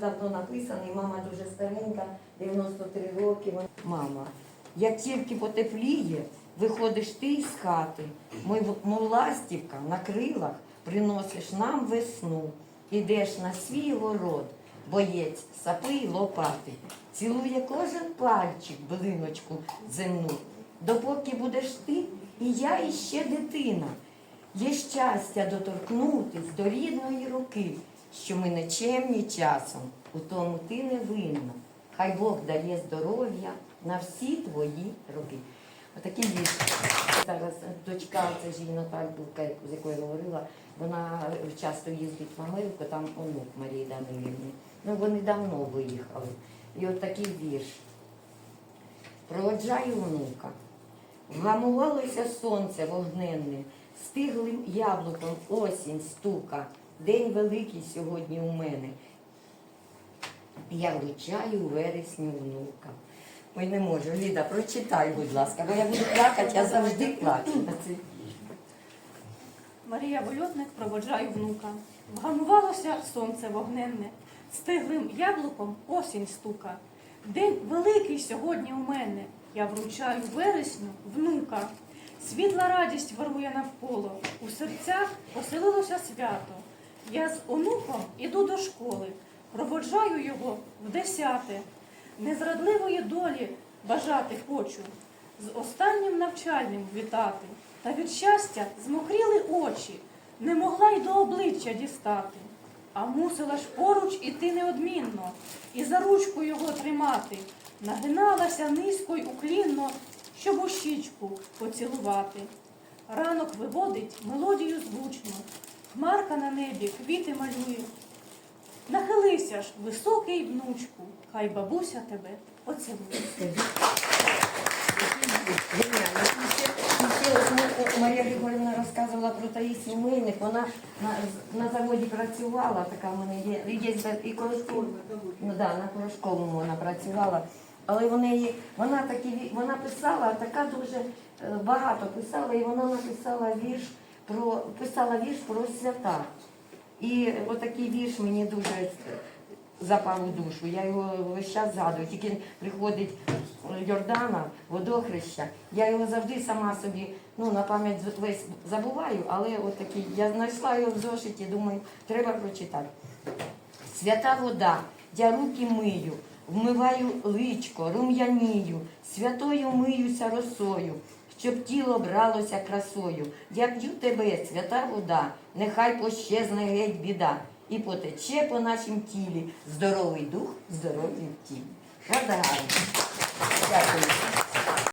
давно написаний, мама дуже старенька, 93 роки. Мама, як тільки потепліє, виходиш ти із хати, мов, мов ластівка на крилах приносиш нам весну, ідеш на свій город, боєць сапи й лопати, цілує кожен пальчик блиночку земну. Допоки будеш ти, і я іще дитина. Є щастя доторкнутись до рідної руки, що ми нечемні часом, у тому ти не винна. Хай Бог дає здоров'я на всі твої роки. Отакі вірші. Зараз дочка, це ж її Наталька, з якою говорила, вона часто їздить в Америку, там онук Марії Данилівни. Ну, вони давно виїхали. І от такий вірш. Проводжаю внука. Вгамувалося сонце вогненне, стиглим яблуком осінь стука. День великий сьогодні у мене. Я вручаю у вересні внука. Ой, не можу. Ліда, прочитай, будь ласка, бо я буду плакати, я завжди плачу. Марія Вольотник проводжаю внука. Вгамувалося сонце вогненне, стиглим яблуком осінь стука. День великий сьогодні у мене. Я вручаю вересню внука. Світла радість вирує навколо. У серцях поселилося свято. Я з онуком іду до школи, проводжаю його в десяте. Незрадливої долі бажати хочу, з останнім навчальним вітати. Та від щастя змокріли очі, не могла й до обличчя дістати. А мусила ж поруч іти неодмінно, і за ручку його тримати. Нагиналася низько й уклінно, щоб у щічку поцілувати. Ранок виводить мелодію звучну, хмарка на небі квіти малює. Нахилися ж, високий внучку, хай бабуся тебе ми- Марія Григорівна розказувала про Таїсію Мельник. Вона на, на заводі працювала, така в мене є. Є і Корошков, ну, да, на Корошковому вона працювала. Але в вона, такі, вона писала, така дуже е, багато писала, і вона написала вірш про, писала вірш про свята. І отакий вірш мені дуже запав у душу. Я його весь час згадую. Тільки приходить Йордана, водохреща. Я його завжди сама собі ну, на пам'ять весь забуваю, але от я знайшла його в зошиті, думаю, треба прочитати. Свята вода, я руки мию, вмиваю личко, рум'янію, святою миюся росою, щоб тіло бралося красою. Я п'ю тебе, свята вода, нехай пощезне геть біда, і потече по нашім тілі здоровий дух, здоровий тілі. Правда гарно? Дякую.